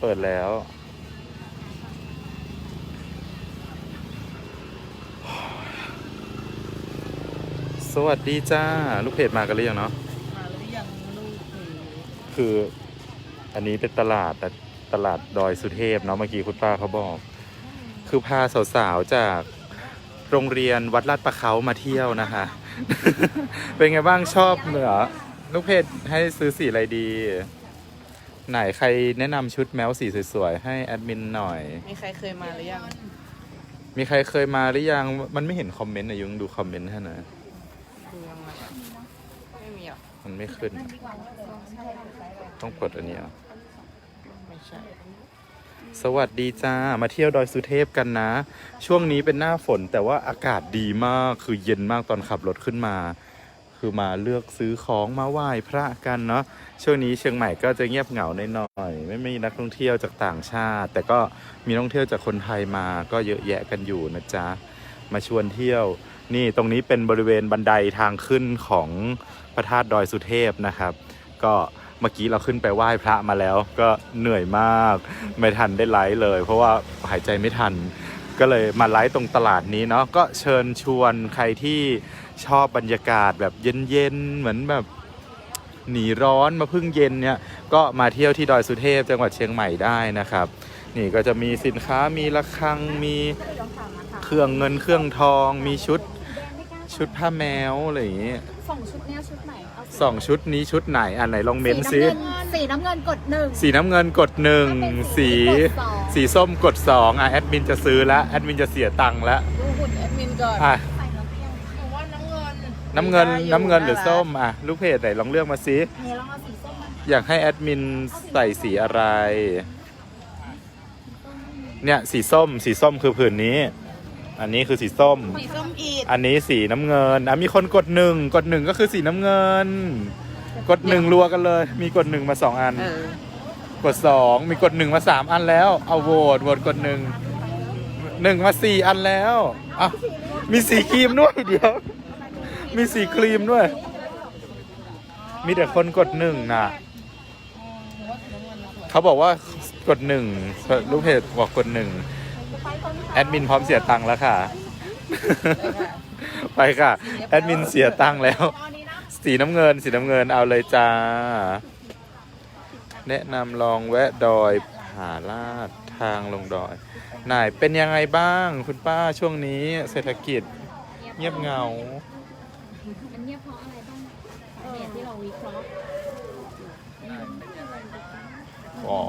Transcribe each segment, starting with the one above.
เปิดแล้ว สวัสดีจ้า ลูกเพจมากันหรือยังเนาะ มาหรือยังลูกหนูคืออันนี้เป็นตลาดแต่ตลาดดอยสุเทพเนาะเมื่อกี้คุณป้าเขาบอก คือพาสาวๆจากโรงเรียนวัดลาดประเขามาเที่ยวนะคะ เป็นไงบ้างชอบเหนือลูกเพจให้ซื้อสีอะไรดี ไหนใครแนะนำชุดแมวสีสวยๆ ให้แอดมินหน่อย มีใครเคยมาหรือยัง มีใครเคยมาหรือยัง มันไม่เห็นคอมเมนต์อะยุงดูคอมเมนต์ให้หน่อยดูยังไงไม่มีหรอกมันไม่ขึ้น ต้องกดอันนี้เหรอไม่ใช่ สวัสดีจ้า มาเที่ยวดอยสุเทพกันนะ ช่วงนี้เป็นหน้าฝนแต่ว่าอากาศดีมาก คือเย็นมากตอนขับรถขึ้นมา คือมาเลือกซื้อของมาไหว้พระกันเนาะช่วงนี้เชียงใหม่ก็จะเงียบเหงาหน่อยๆไม่มีนักท่องเที่ยวจากต่างชาติ แต่ก็มีนักท่องเที่ยวจากคนไทยมาก็เยอะแยะกันอยู่นะจ๊ะมาชวนเที่ยว นี่ตรงนี้เป็นบริเวณบันไดทางขึ้นของพระธาตุดอยสุเทพนะครับ ก็เมื่อกี้เราขึ้นไปไหว้พระมาแล้ว ก็เหนื่อยมากไม่ทันได้ไลฟ์เลย เพราะว่าหายใจไม่ทัน ก็เลยมาไลฟ์ตรงตลาดนี้เนาะก็เชิญชวนใครที่ ชอบบรรยากาศแบบเย็นๆเหมือนแบบหนีร้อนมาพึ่งเย็นเนี่ยก็มาเที่ยวที่ดอยสุเทพจังหวัดเชียงใหม่ได้นะครับ นี่ก็จะมีสินค้ามีระฆังมีเครื่องเงินเครื่องทอง มีชุดชุดผ้าแมวอะไรอย่างงี้สองชุดเนี้ยชุดไหนเอาสองชุดนี้ชุดไหนอันไหนลองเม้นซิสีน้ำเงินกดหนึ่ง สีน้ำเงินกดหนึ่งถ้าเป็นสีสีสีส้มกดสองอะแอดมินจะซื้อแล้วแอดมินจะเสียตังค์แล้วดูหุ่นแอดมินก่อน อะ นน้ำเงินได้ยู่น้ำเงินหรือน่าส้มอะลูกเพจไหนลองเลือกมาซิเนี่ยลองเอาสีส้มมาอยากให้แอดมินใส่สีอะไร เนี่ยสีส้มสีส้มคือผืนนี้ อันนี้คือสีส้ม สีส้มอีดอันนี้สีน้ำเงินอะมีคนกดหนึ่งกดหนึ่งก็คือสีน้ำเงิน กดหนึ่งรัวกันเลย มีกดหนึ่งมาสองอัน เออกดสองมีกดหนึ่งมาสามอันแล้ว เอาโหวตโหวตกดหนึ่งหนึ่งมาสี่อันแล้วอะมีสีครีมด้วยเดี๋ยว มีสีครีมด้วย มีแต่คนกดหนึ่งน่ะ เขาบอกว่ากดหนึ่งลูกเพจบอกกดหนึ่งแอดมินพร้อมเสียตังค์แล้วค่ะ ไปค่ะ แอดมินเสียตังค์แล้วเอาอันนี้นะสีน้ำเงิน สีน้ำเงินเอาเลยจ้า แนะนำลองแวะดอยผาลาดทางลงดอยไหนเป็นยังไงบ้างคุณป้าช่วงนี้เศรษฐกิจเงียบเหงา อันเนี้ยเพราะอะไรบ้างเนี่ยที่เราวิเคราะห์ อ๋อ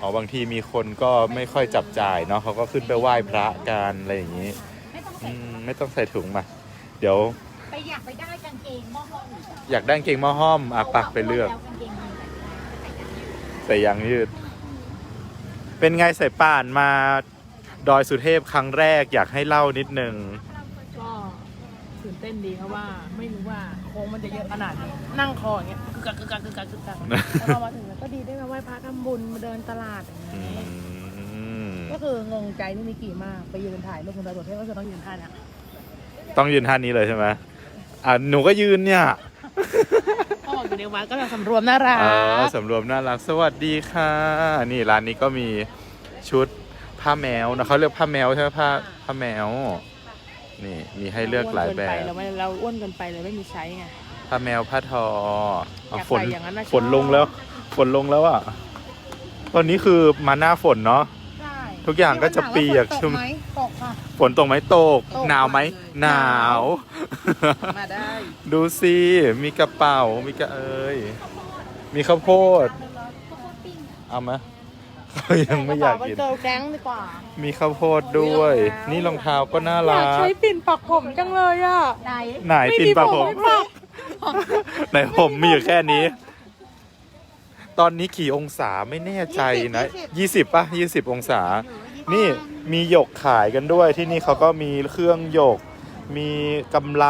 อ๋อบางทีมีคนก็ไม่ค่อยจับจ่ายเนาะเขาก็ขึ้นไปไหว้พระกันอะไรอย่างนี้ไม่ต้องอืใส่มไม่ต้องใส่ถุงมา เดี๋ยวไปอยากไปได้กางเกงหม้อห้อมอยากได้กางเกงหม้อห้อมอะปักไปเลือกแล้วกางเกงยีนส์ใส่ยางยืด เป็นไงใส่ป่านมาดอยสุเทพครั้งแรกอยากให้เล่านิดนึงก็ ตื่นเต้นดีเพราะว่าไม่รู้ว่าโค้งมันจะเยอะขนาดนี้นั่งคออย่างเงี้ยกึกกักกึกกักกึกกักกึกกักแล้วพอมาถึงแล้วก็ดีได้มาไหว้พระทำบุญมาเดินตลาดอย่างอืเงี้ยมก็คืองงใจที่มิกกี้มากไปยืนถ่ายรูปคนตาตัวเทพก็คือต้องยืนท่าเนี้ยต้องยืนท่านี้เลยใช่ไหมอะหนูก็ยืนเนี่ยพ่อบอกอยู่ในวัดก็แบบสำรวมน่ารัเออกสำรวมน่ารักสวัสดีค่ะ นี่ร้านนี้ก็มีชุดผ้าแมวนะเขาเรียกผ้าแมวใช่ไหมผ้าผ้าแมว นี่มีให้เลือกหลายแบอ้วนเกินไปบเราไม่เราอ้วนเกินไปเลยไม่มีใช้ไง ผ้าแมวผ้าทอเอาอยากฝนใส่อย่างนั้นน่ะฝนชอบลงแล้ว ฝนลงแล้วอะ ตอนนี้คือมาหน้าฝนเนาะใช่ทุกอย่างก็จะเปียกชุ่มตกไหมตกค่ะฝนตกไหมตกตกหนาวไหมเลยหนาว มาได้ ดูสิมีกระเป๋า มีกระเอ้ยมีข้าวโพด เอาไหมเขา ยังไม่อยากกิน เกิร์ลแก๊งดีกว่า มีข้าวโพดด้วยนี่รองเท้าก็น่าอยารักกใช้ปิ่นปักผมจังเลยอะไหนไหนปิ่นปากผม ไม่ปักไหนผมมีอยู่แค่นี้ ตอนนี้กี่องศาไม่แน่ใจนะยี่สิบป่ะยี่สิบองศา นี่มีหยกขายกันด้วยที่นี่เขาก็มีเครื่องหยก มีกำไร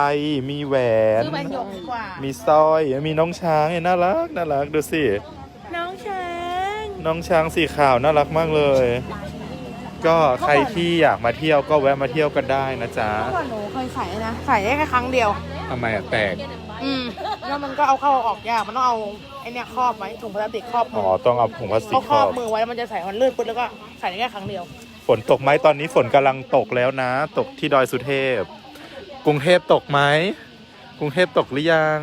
มีแหวน ซื้อแหวนหยกดีกว่ามีสร้อย มีน้องช้างเนี่ยน่ารักน่ารักดูสิน้องช้าง น้องช้างสีขาวน่ารักมากเลย ก็ใครที่อยากมาเที่ยวก็แวะมาเที่ยวกันได้นะจ๊ะเมื่อก่อนหนูเคยใส่นะใส่ได้แค่ครั้งเดียว ทำไมอะแตกมอืมแล้วมันก็เอาเข้าเอาออกยากมันต้องเอาไอเนี้ยครอบไว้ถุงพลาสติกครอบมือ๋อต้องเอาถุงพลาสติเขากคครรออบบมือไว้แล้วมันจะใส่มันลื่นปุ๊บแล้วก็ใส่ได้แค่ครั้งเดียว ฝนตกไหมตอนนี้ฝนกำลังตกแล้วนะ ตกที่ดอยสุเทพ กรุงเทพตกไหมกรุงเทพตกหรือยัง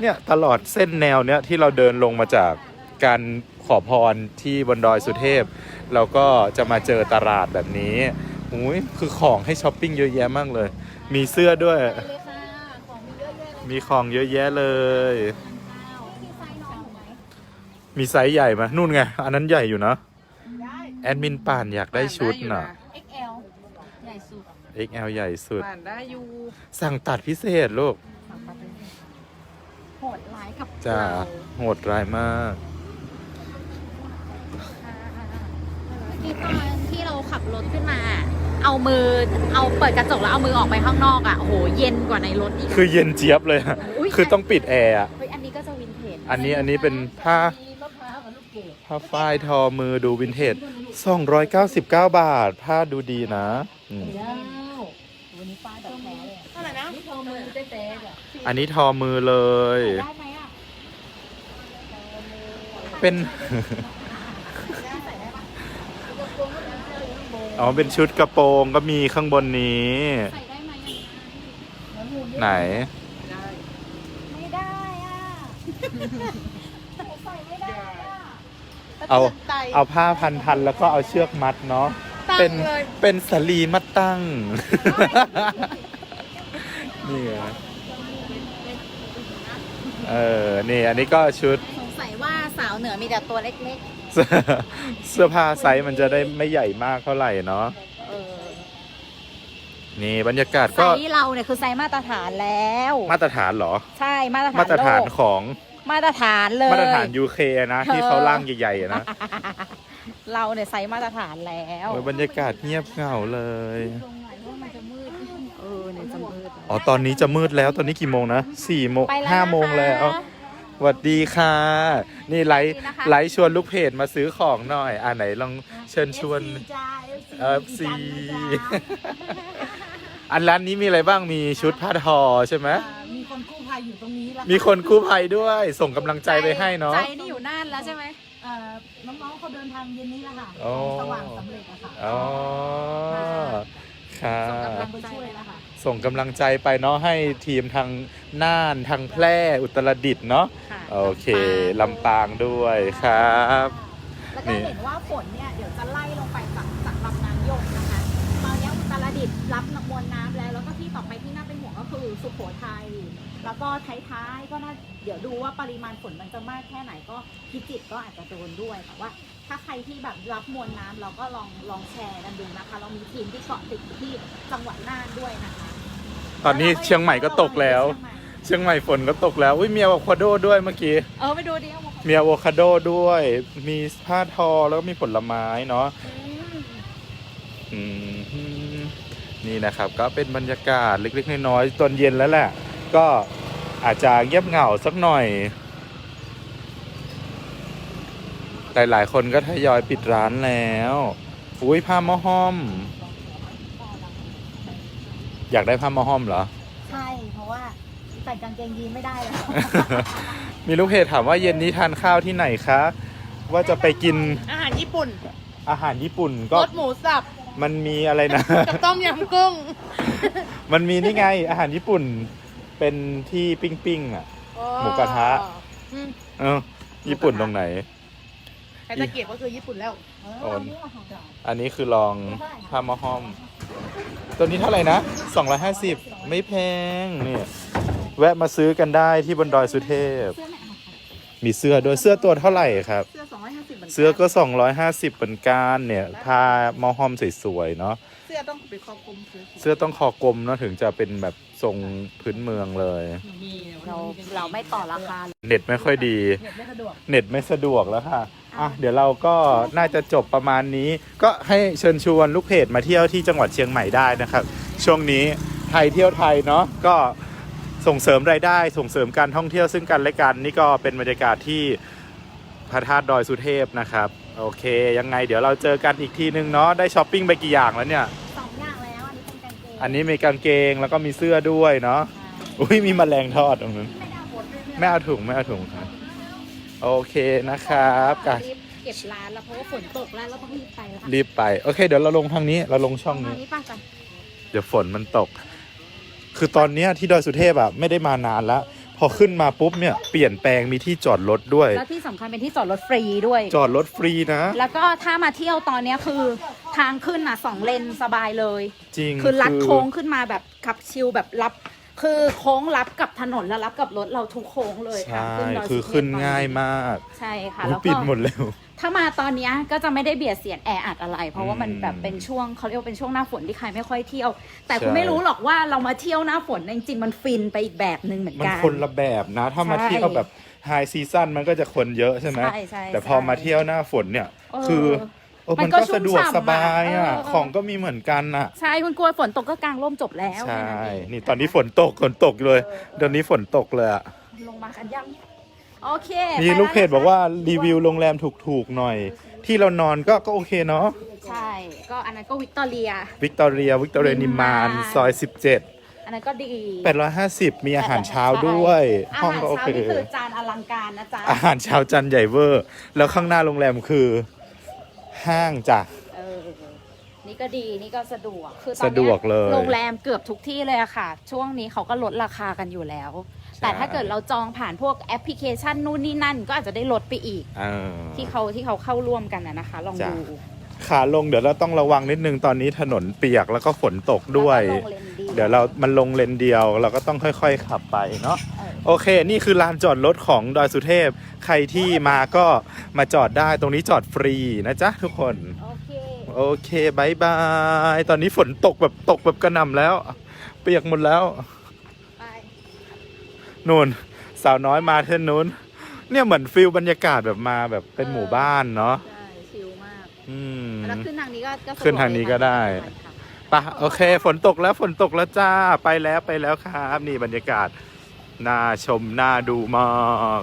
เนี่ยตลอดเส้นแนวเนี้ยที่เราเดินลงมาจากการ ขอพรที่บนดอยสุเทพ เราก็จะมาเจอตลาดแบบนี้อุ้ยคือของให้ช้อปปิ้งเยอะแยะมากเลย มีเสื้อด้วยเลยค่ะ ของมีเยอะแยะเลยมีของเยอะแยะเลยข้าวที่ไซส์น้องถูกไหมมีไซส์ใหญ่ไหมนู่นไง อันนั้นใหญ่อยู่นะ แอดมินป่านอยากได้ชุดน่ะ XL ใหญ่สุด XL ใหญ่สุด ผ่านได้อยู่สั่งตัดพิเศษลูก โหดร้ายกับจ้าเรา โหดร้ายมาก ที่ตอนที่เราขับรถขึ้นมา เอามือเอาเปิดกระจกแล้วเอามือออกไปข้างนอกอะโอ้โหเย็นกว่าในรถอีก คือเย็นเจี๊ยบเลยอะอุ๊ย คือต้องปิดแอร์อะเฮ้ยอันนี้ก็จะวินเทจอันนี้อันนี้เป็นผ้าผ้าฝ้ายทอมือดูวินเทจ 299 บาท ผ้าดูดีนะอืมวันนี้ป้ายแบบแท้เลยเท่าไหร่นะนี่พอมือเต๊ะๆอะอันนี้ทอมือเลย ได้ไหมอะเป็น อ๋อเป็นชุดกระโปรงก็มีข้างบนนี้ ใส่ได้ไหมอะไหน ไม่ได้อะใส่ไม่ได้อะเอาไตเอาผ้าพันพันๆแล้วก็เอาเชือกมัดเนาะตั้งเป็นเลยเป็นสลีมัดตั้ง นี่ไงเออ นี่ อันนี้ก็ชุด สงสัยว่าสาวเหนือมีแต่ตัวเล็ก เสื้อเสื้อผ้าไซส์มันจะได้ไม่ใหญ่มากเท่าไหร่เนาะๆเออนี่บรรยากาศไซก็ส์เราเนี่ยคือไซส์มาตรฐานแล้ว มาตรฐานเหรอ ใช่มาตรฐานมาตรฐานโลกของมาตรฐานเลย มาตรฐาน UK นะ ที่เขาเออล่างใหญ่ๆอะนะเราเนี่ยไซส์มาตรฐานแล้วโอ้ยบรรยากาศเงียบเหงาเลยตรงไหนว่ามันจะมืด เออเนี่ยจะมืดอ๋อตอนนี้จะมืดแล้วตอนนี้กี่โมงนะสี่โมงไปแล้วห้าโมงแล้วนะคะ สวัสดีค่ะ นี่ไลฟ์สวัสดีนะคะไลฟ์ชวนลูกเพจมาซื้อของหน่อย อ่าไหนลองเชิญชวนเอฟซี อันร้านนี้มีอะไรบ้างมีชุดผ้าทอใช่ไหมมีคนกู้ภัยอยู่ตรงนี้แล้วมีคนกู้ภัยด้วย ส่งกำลังใจไปให้เนาะ ใจนี่อยู่น่านแล้วใช่ไหมเอ่อน้องๆเขาเดินทางเย็นนี้แล้วค่ะอ๋อ สว่างสำเร็จอะค่ะอ๋อค่ะกำลังไปช่วยแล้วค่ะ ส่งกำลังใจไปเนาะให้ทีมทางน่านทางแพร่อุตรดิตถ์เนาะค่ะโอเคลำปางด้วยครับ แล้วก็เห็นว่าฝนเนี่ยเดี๋ยวจะไล่ลงไปจากจากลำน้ำยมนะคะตอนนี้อุตรดิตถ์รับมวลน้ำแล้ว แล้วก็ที่ต่อไปที่น่าเป็นห่วงก็คือสุโขทัย แล้วก็ท้ายๆก็น่าเดี๋ยวดูว่าปริมาณฝนมันจะมากแค่ไหนก็พิจิตรก็อาจจะโดนด้วยแต่ว่า ถ้าใครที่แบบรับมวลน้ำเราก็ลองลองแชร์กันดูนะคะ เรามีทีมที่เกาะติดอยู่ที่จังหวัดน่านด้วยนะคะ ตอนนี้เชียงใหม่ก็ตกแล้ว เชียงใหม่ฝนก็ตกแล้วอุ้ยมีอะโวคาโดด้วยเมื่อกี้ เออไปดูดิเอามามีอะโวคาโดด้วย มีผ้าทอแล้วก็มีผลไม้เนาะอืมนี่นะครับ ก็เป็นบรรยากาศเล็กๆน้อยๆตอนเย็นแล้วแหละ ก็อาจจะเงียบเหงาสักหน่อยแต่หลายคนก็ทยอยปิดร้านแล้ว อุ้ยผ้าหมอห้อม อยากได้ผ้าหมอห้อมเหรอ ใช่ เพราะว่าใส่กางเกงยีนไม่ได้แล้วมีลูกเพจถามว่าเย็นนี้ทานข้าวที่ไหนคะ ว่าจะไปกินอาหารญี่ปุ่นอาหารญี่ปุ่นก็รสหมูสับมันมีอะไรนะ กับต้มยำกุ้ง มันมีนี่ไง อาหารญี่ปุ่นเป็นที่ปิ้งปิ้งๆอะ หมูกระทะอืมเออญี่ปุ่นตรงไหนใครตะเกียบก็คือญี่ปุ่นแล้วโอนอันนี้คือลองผ้าหมอห้อม ตัวนี้เท่าไหร่นะ 250 ไม่แพงนี่แวะมาซื้อกันได้ที่บนดอยสุเทพเสื้อไหนคะมีเสื้อด้วยเสื้อตัวเท่าไหร่ครับ เสื้อ250เหมือนกันเสื้อก็ 250เป็นการเนี่ยผ้าหมอห้อมสวยๆเนาะเสื้อต้องเป็นคอกลมคือเสื้อต้องคอกลมเนาะถึงจะเป็นแบบทรงพื้นเมืองเลยเราเราไม่ต่อราคา เน็ตไม่ค่อยดี เน็ตไม่สะดวก เน็ตไม่สะดวกแล้วค่ะ อะเดี๋ยวเราก็น่าจะจบประมาณนี้ ก็ให้เชิญชวนลูกเพจมาเที่ยวที่จังหวัดเชียงใหม่ได้นะครับ ช่วงนี้ไทยเที่ยวไทยเนาะก็ส่งเสริมรายได้ส่งเสริมการท่องเที่ยวซึ่งกันและกันนี่ก็เป็นบรรยากาศที่พระธาตุดอยสุเทพนะครับ โอเค ยังไงเดี๋ยวเราเจอกันอีกทีนึงเนาะได้ช้อปปิ้งไปกี่อย่างแล้วเนี่ย สองอย่างแล้วอันนี้เป็นกางเกงอันนี้มีกางเกงแล้วก็มีเสื้อด้วยเนาะใอุ้ยมีแมลงทอดตรงนั้นไม่เอาถุงไม่เอาถุงครับ โอเคนะครับกะรีบเก็บร้านแล้วเพราะว่าฝนตกแล้วเราต้องรีบไปแล้วรีบไป โอเค เดี๋ยวเราลงทางนี้ เราลงช่องมานี้ นี้ป่ะจ้ะเดี๋ยวฝนมันตก คือตอนเนี้ยที่ดอยสุเทพอะไม่ได้มานานแล้ว พอขึ้นมาปุ๊บเนี่ยเปลี่ยนแปลงมีที่จอดรถด้วย แล้วที่สำคัญเป็นที่จอดรถฟรีด้วย จอดรถฟรีนะ แล้วก็ถ้ามาเที่ยวตอนเนี้ยคือทางขึ้นอะสองเลนสบายเลย จริงคือลัดโค้งขึ้นมาแบบขับชิลแบบรับ คือโค้งรับกับถนนแล้วรับกับรถเราทุกโค้งเลยทางใช่ขึ้นดอยคือสุเทพขึ้นตอง่ายมากใช่ค่ะอุ๊ยแล้วปิก็ดหมดแล้ว ถ้ามาตอนเนี้ยก็จะไม่ได้เบียดเสียดแออัดอะไร เพราะว่ามันอืมแบบเป็นช่วงเขาเรียกว่าเป็นช่วงหน้าฝนที่ใครไม่ค่อยเที่ยว แต่คุณใช่ ไม่รู้หรอกว่าเรามาเที่ยวหน้าฝนจริงๆมันฟินไปอีกแบบหนึ่งเหมือนมันกัน คนละแบบนะ ถ้ามาใช่เที่ยวแบบไฮซีซั่นมันก็จะคนเยอะใช่ไหมใช่ใช่แต่พอใช่มาเที่ยวหน้าฝนเนี่ย เออ คือ โอ้มัมันนก็ก็สะดวกชุ่มฉ่ำสบายอะอะเออของก็มีเหมือนกันอะ ใช่คุณกลัวฝนตกก็กางร่มจบแล้วใช่แค่นั้นเองนี่ตอนนี้ฝนตกฝนตกเลยเดี๋ยวนี้ฝนตกเลยอะลงมากันยังโอเค มีไปลูกเพจแวบอกว่ารีวิวโรงแรมถูกๆหน่อย ที่เรานอนก็ก็โอเคเนาะใช่ ก็อันนั้นก็วิกตอเรีย วิกตอเรีย วิกตอเรียนิมานนิมมานซอย 17 อันนั้นก็ดี 850 มีอาหารเช้าด้วยอาห้องหารก็โอเช้าเคนี่คือจานอลังการนะจ๊ะ อาหารเช้าจันใหญ่เวอร์ แล้วข้างหน้าโรงแรมคือ ห้างจ้ะ เออนี่ก็ดีนี่ก็สะดวกคือตอนสะดเนี้วยกเลยโรงแรมเกือบทุกที่เลยอะค่ะ ช่วงนี้เขาก็ลดราคากันอยู่แล้วแต่ถ้าเกิดเราจองผ่านพวกแอปพลิเคชันนู่นนี่นั่น ก็อาจจะได้ลดไปอีก เออ ที่เขาที่เขาเข้าร่วมกันนะนะคะ ลองจ้ะ ดูขาลงเดี๋ยวเราต้องระวังนิดนึงตอนนี้ถนนเปียกแล้วก็ฝนตกด้วย แล้ก็ลงเลนดีเดี๋ยวเรามันลงเลนเดียวเราก็ต้องค่อย ๆ ขับไปเนาะเออ โอเค นี่คือลานจอดรถของดอยสุเทพ ใครที่มาก็มาจอดได้ ตรงนี้จอดฟรีนะจ๊ะทุกคน โอเค โอเคบายบาย ตอนนี้ฝนตกแบบตกแบบกระหน่ำแล้ว เปียกหมดแล้วไปนู่น สาวน้อยมาเท่านู้น เนี่ยเหมือนฟิลบรรยากาศแบบมาแบบเป็นหมู่บ้านเนาะใช่ชิลมาก อืม แล้วขึ้นทางนี้ก็ก็สะดวกขึ้นทางนี้ก็ได้เลยค่ะปะโอเค ฝนตกแล้วฝนตกแล้วจ้า ไปแล้วไปแล้วครับ นี่บรรยากาศ น่าชมน่าดูมาก